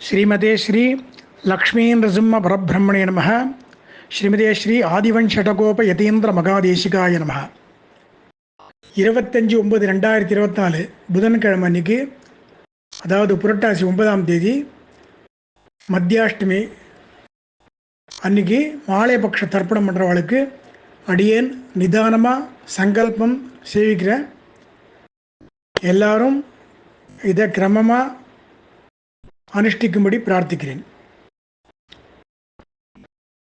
ஸ்ரீமதே ஸ்ரீ லக்ஷ்மீ நரசிம்ம பரபிரம்மணே நம. ஸ்ரீமதே ஸ்ரீ ஆதிவன்ஷடகோப யதீந்திர மகாதேசிகாய நம. இருபத்தஞ்சி ஒம்பது ரெண்டாயிரத்தி இருபத்தி நாலு புதன்கிழமை அன்னைக்கு அதாவது புரட்டாசி ஒன்பதாம் தேதி மத்தியாஷ்டமி அன்னைக்கு மாலைபக்ஷ தர்ப்பணம் பண்ணுறவளுக்கு அடியேன் நிதானமாக சங்கல்பம் சேவிக்கிறேன் எல்லாரும் இதை கிரமமாக அனுஷ்டிக்கும்படி பிரார்த்திக்கிறேன்.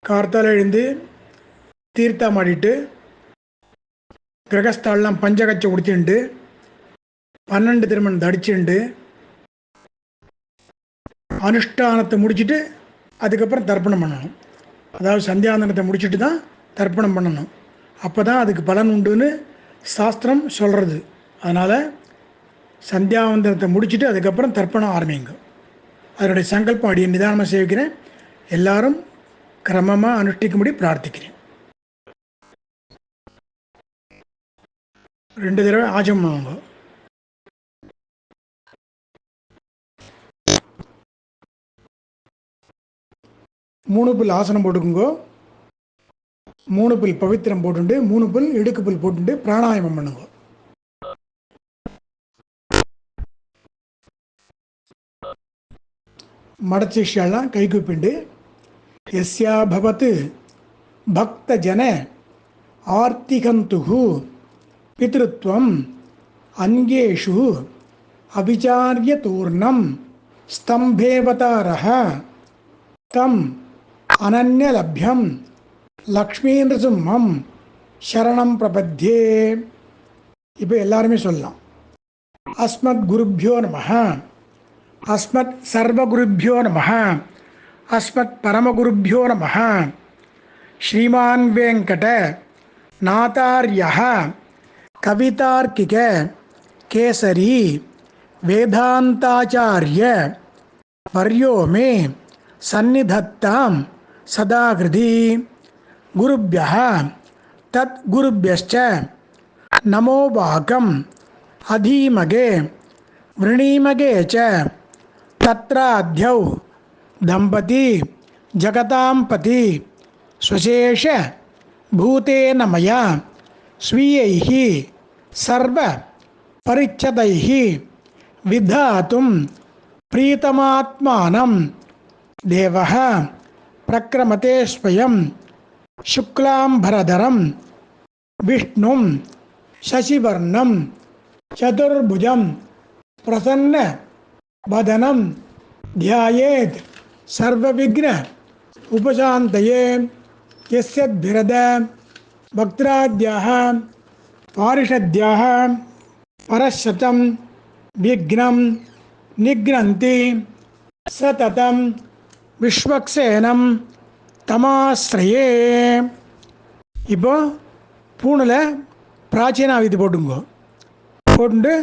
கார்த்தால் எழுந்து தீர்த்தம் ஆடிட்டு கிரகஸ்தாலெலாம் பஞ்சகச்சை உடுத்திண்டு பன்னெண்டு திருமணம் தடிச்சுண்டு அனுஷ்டானத்தை முடிச்சுட்டு அதுக்கப்புறம் தர்ப்பணம் பண்ணணும். அதாவது சந்தியாந்தனத்தை முடிச்சுட்டு தான் தர்ப்பணம் பண்ணணும். அப்போ தான் அதுக்கு பலன் உண்டுன்னு சாஸ்திரம் சொல்கிறது அதனால் சந்தியாவந்தனத்தை முடிச்சுட்டு அதுக்கப்புறம் தர்ப்பணம் ஆரம்பிங்க. அதனுடைய சங்கல்பம் அடிய நிதானமாக சேவிக்கிறேன். எல்லாரும் கிரமமாக அனுஷ்டிக்கும்படி பிரார்த்திக்கிறேன். ரெண்டு தடவை ஆஜம் பண்ணுவாங்க மூணு புல் ஆசனம் போட்டுக்குங்கோ. மூணு புல் பவித்திரம் போட்டுண்டு மூணு புல் இடுக்கு புல் போட்டுண்டு பிராணாயாமம் பண்ணுங்க. மடச்சிஷ்யெல்லாம் கை கூப்பிண்டு எஸ்யா பவத் பக்தஜன ஆர்த்திகந்துகு பித்ருத்வம் அங்கேஷு அவிச்சாரிய தூர்ணம் ஸ்தம்பேவதாரः தம் அனன்யலப்யம் லக்ஷ்மீந்திரசிம்மம் சரணம் பிரபத்தியே இப்போ எல்லாருமே சொல்லலாம் அஸ்மத் குருப்பியோ நமः अस्मत् सर्वगुरुभ्यो नमः। अस्मत् परमगुरुभ्यो नमः। श्रीमान् वेङ्कट नातार्यः कवितार्किक केसरी वेदान्ताचार्य वर्यो मे सन्निधत्तां सदा हृदि गुरुभ्यः तद्गुरुभ्यश्च। नमो वाकम् अधीमगे वृणीमगे च तत्राध्यौ दम्पती जगतां पति स्वशेष भूतेन मया स्वीयैः सर्वपरिच्छदैः विधातुं प्रीतमात्मानं। देवः प्रक्रमते स्वयं शुक्लाम्भरधरं विष्णुं शशिवर्णं, चतुर्भुजं प्रसन्न வதனம் தியாயேத் சர்வவிக்ன உபசாந்தயே எஸ்யத் பிரத பக்திராத்யாக பாரிஷத்யாக பரஷதம் விக்னம் நிக்னந்தி சததம் விஸ்வக்சேனம் தமாஸ்ரயே. இப்போ பூணில் பிராச்சீன ஆவித்து போட்டுங்கோ. போட்டு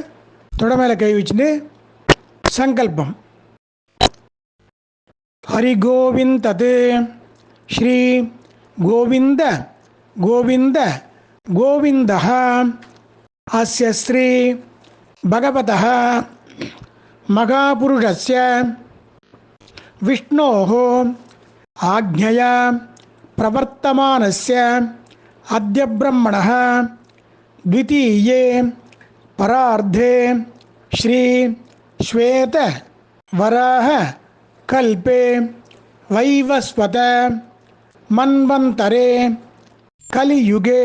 தொட மேலே கை வச்சுட்டு சங்கல்பம் ஹரி கோவிந்த் தத் ஸ்ரீ கோவிந்த கோவிந்த கோவிந்த அஸ்ய ஸ்ரீ பகவதः மகாபுருஷஸ்ய विष्णोः आज्ञया प्रवर्तमानस्य अद्य ब्रह्मणः द्वितीये परार्धे श्री श्वेत वराह कल्पे वैवस्वत मन्वन्तरे कलियुगे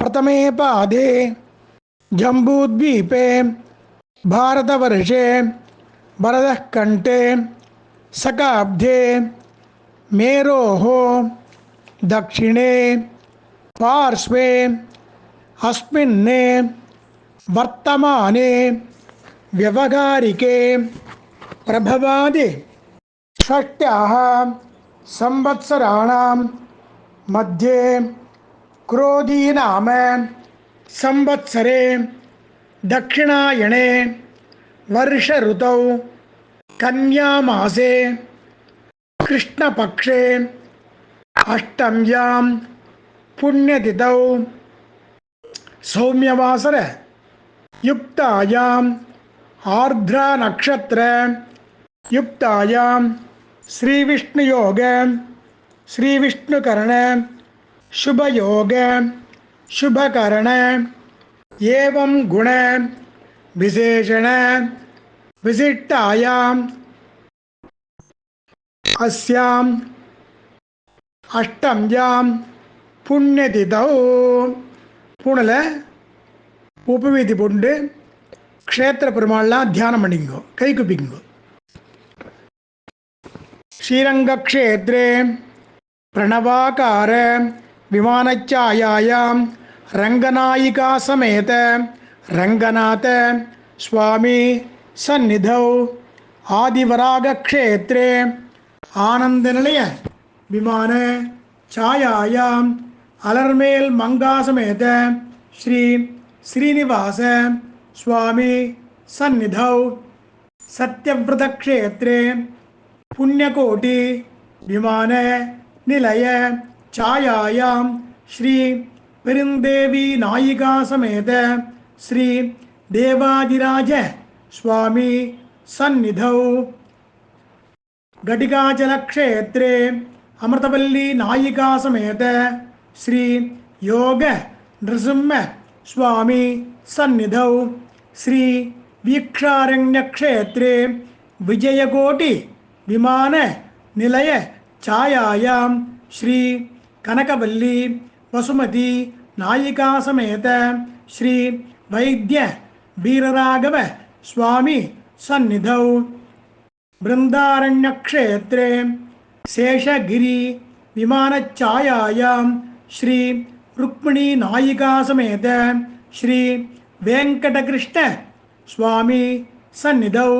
प्रथमे पादे जम्बूद्वीपे भारतवर्षे भरतः कण्ठे सकाब्धे मेरोः दक्षिणे पार्श्वे अस्मिन् वर्तमाने വ്യവഹാരികേ പ്രഭവാതി ഷഷ്ട്യാഹ സംവത്സരാണാം മധ്യേ ക്രോധീനാമ സംവത്സരേ ദക്ഷിണായണേ വർഷ ഋതൗ കന്യാമാസേ കൃഷ്ണപക്ഷേ അഷ്ടമ്യാം പുണ്യതിതൗ സൗമ്യവാസര യുക്തായാം आर्द्र नक्षत्र युक्तायां श्री विष्णु योग श्री विष्णु करण शुभ योग शुभ करण एवं गुण विशेषण विशिष्टायां अस्याम अष्टम्याम पुण्यतिथौ। पुणल उपवीति पुण्य க்ஷேத்திர பெருமாள்லாம் தியானம் பண்ணிக்கோ கை குப்பிங்கோ ஸ்ரீரங்கக்ஷேத்ரே பிரணவாகார விமானச்சாயாயாம் ரங்கநாயிகா சமேத ரங்கநாத சுவாமி சந்நிதௌ. ஆதிவராகக்ஷேத்ரே ஆனந்த நிலைய விமான சாயாயாம் அலர்மேல் மங்காசமேத ஸ்ரீ ஸ்ரீனிவாச स्वामी सन्निधौ। सत्यव्रतक्षेत्रे पुण्यकोटि विमान निलय छायायां श्री वृंदेवी नायिका समेत श्री देवादिराज स्वामी सन्निधौ। घटिकाचलक्षेत्रे अमृतवल्ली नायिका समेत श्री योग नृसिंह स्वामी सन्निधौ। ஸ்ரீ வீக்ஷாரண்யக்ஷேத்ரே விஜயகோட்டி விமான நிலைய ಛಾಯಾಂ ಶ್ರೀ ಕನಕವಲ್ಲಿ ವಸುಮತಿ ನಾಯಿಕಾ ಸಮೇತ ಶ್ರೀ ವೈದ್ಯ ವೀರರಾಘವ ಸ್ವಾಮಿ ಸನ್ನಿಧೌ ಬೃಂದಾರಣ್ಯಕ್ಷೇತ್ರೇ ಶೇಷಗಿರಿ ವಿಮಾನಛಾಯಾಂ ಶ್ರೀ ರುಕ್ಮಿಣಿ ನಾಯಿಕಾ ಸಮೇತ ಶ್ರೀ वेङ्कटकृष्ण स्वामी सन्निधौ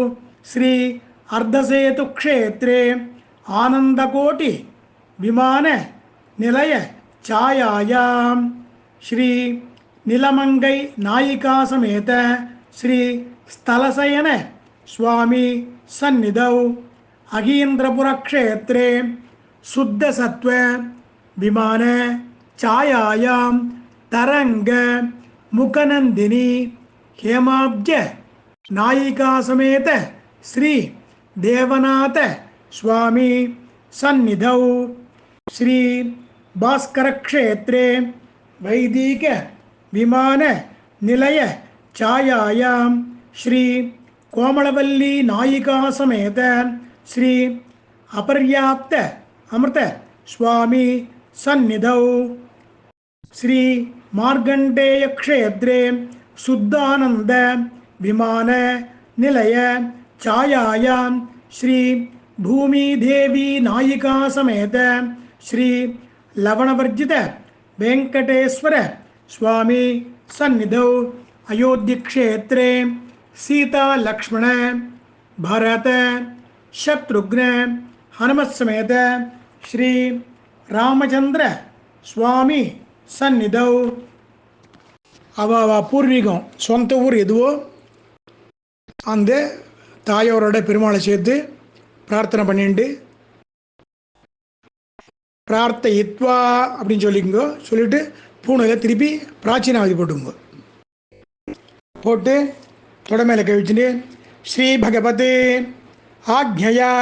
श्री अर्धसेतुक्षेत्रे आनन्दकोटि विमान निलय छायायां श्री निलमङ्गै नायिका समेत श्री स्थलशयन स्वामी सन्निधौ अगीन्द्रपुरक्षेत्रे शुद्धसत्त्व विमान छायायां तरङ्ग मुखनन्दिनी முகநந்தினி ஹேமாப்ஜ நாயிகாசமேத ஸ்ரீ தேவநாத சுவாமி சந்நிதௌ ஸ்ரீ பாஸ்கரக்ஷேத்ரே வைதீக விமான நிலைய சாயாயாம் ஸ்ரீ கோமளவல்லி நாயிகாசமேத ஸ்ரீ அபர்யாப்த அமிர்த சுவாமி சந்நிதௌ ஸ்ரீ मार्गण्डेयक्षेत्रे शुद्धानन्द विमान, निलय, छायायां, श्री भूमिदेवी नायिका समेत श्री लवणवर्जित स्वामी सन्निधौ, अयोध्यक्षेत्रे सीतालक्ष्मण भरत, शत्रुघ्न, हनुमत्समेत, श्री रामचंद्र स्वामी சந்நிதவ் அவ அவ பூர்வீகம் சொந்த ஊர் எதுவோ அந்த தாயோரோட பெருமாளை சேர்த்து பிரார்த்தனை பண்ணிட்டு பிரார்த்தயித்வா அப்படின்னு சொல்லிக்கோங்க. சொல்லிட்டு பூனையில் திருப்பி பிராச்சீனாவதி போட்டுங்க போட்டு தொடமையில் கழிச்சுட்டு ஸ்ரீ பகவதே ஆக்ஞயா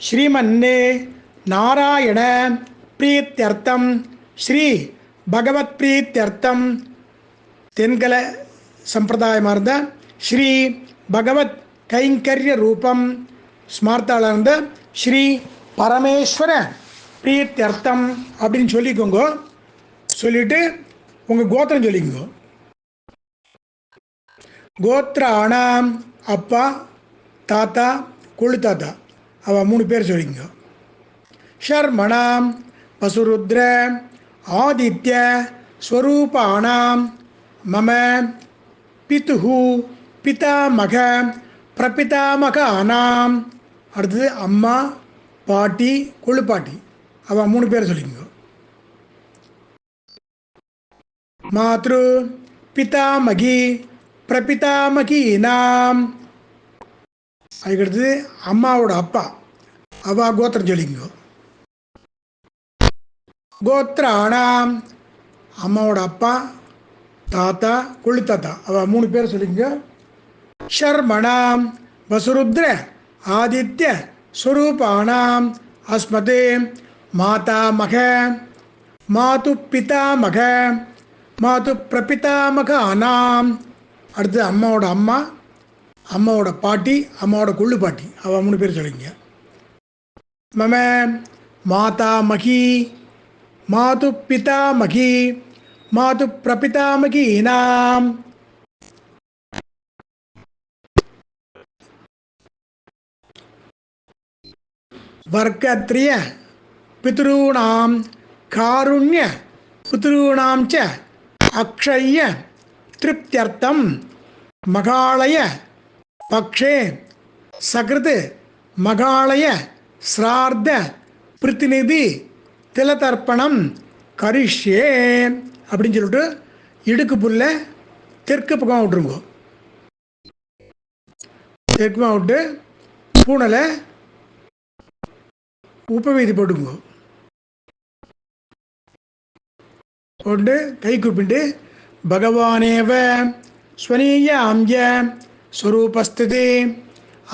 ஸ்ரீமன்னே நாராயண பிரீத்தியர்த்தம் ஸ்ரீ பகவத் பிரீத்தியர்த்தம். தென்கல சம்பிரதாயமாக இருந்த ஸ்ரீ பகவத் கைங்கரிய ரூபம். ஸ்மார்த்தாவில் இருந்த ஸ்ரீ பரமேஸ்வர பிரீத்தியர்த்தம் அப்படின்னு சொல்லிக்கோங்க. சொல்லிட்டு உங்கள் கோத்திரம் சொல்லிக்கோங்க. கோத்ராணாம் அப்பா தாத்தா கொழு தாத்தா அவள் மூணு பேர் சொல்லிக்கோங்க. ஷர்மணாம் பசுருத்ர ஆதித்ய ஸ்வரூபானாம் மம பிதுகு பிதாமக பிரபிதாமக அடுத்தது அம்மா பாட்டி கொழுப்பாட்டி. அவன் மூணு பேர் சொல்லிக்கோ மாத்ரு பிதாமகி பிரபிதாமகி நாம் அம்மாவோட அப்பா. அவா கோத்திரம் சொல்லிக்கோ கோத்ராணாம் அம்மாவோட அப்பா தாத்தா கொள்ளு தாத்தா அவ மூணு பேர் சொல்லிங்க ஷர்மணாம் வசுருத்ர ஆதித்ய ஸ்வரூபானாம் அஸ்மதே மாதாமக மாது பிதாமக மாது பிரபிதாமக ஆனாம் அடுத்து அம்மாவோட அம்மா அம்மாவோட பாட்டி அம்மாவோட கொள்ளு பாட்டி. அவள் மூணு பேர் சொல்லிங்க மம மாதாமகி மாது பிதாமகி மாது பிரபிதாமகீனாம் வர்க்கத்ரிய பித்ருணாம் காருண்ய பித்ருணாம் ச அக்ஷய திருப்தியர்த்தம் மகாலய பக்ஷே சகிருத் மகாலய ஸ்ரார்த்த பிரதிநிதி திலதர்ப்பணம் கரிஷ்யே அப்படின்னு சொல்லிட்டு இடுக்கு புல்ல தெற்கு பக்கம் விட்டுருங்கோ. தெற்கு பக்கம் விட்டு பூனலை உப்பு வீதி போட்டுக்கோ போட்டு கை கூப்பிட்டு பகவானேவ ஸ்வனீய அம்ய ஸ்வரூபஸ்திதி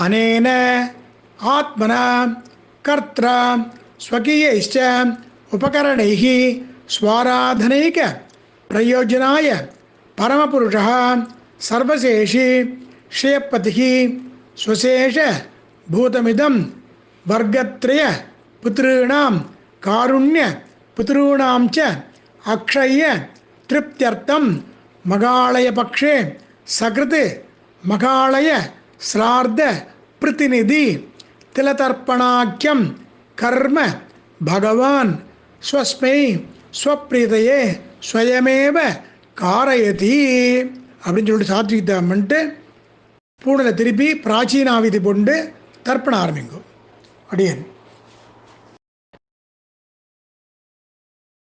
அனேன ஆத்மனா கர்த்தா ஸ்வகீய இஷ்டம் ஸ்வாராதனைக பிரயோஜனாய பரமபுருஷः சர்வசேஷி ஸ்ரேயப்பதிः ஸ்வசேஷ பூதமிதம் வர்க்கத்ரய புத்திॄணாம் காருண்ய புத்திॄணாம் ச அக்ஷய திருப்தியர்த்தம் மகாலயபக்ஷே சகிருத் மகாலய ஸ்ரார்த்த பிரதிநிதி திலதர்ப்பணாக்கியம் கர்ம பகவான் ஸ்வஸ்மை ஸ்வப்ரீதையே ஸ்வயமேவ காரயதி அப்படின்னு சொல்லிட்டு சாத்விகம் பண்ணிட்டு பூனலை திருப்பி பிராச்சீனாவிதி கொண்டு தர்ப்பணம் ஆரம்பிங்கும் அடியன்.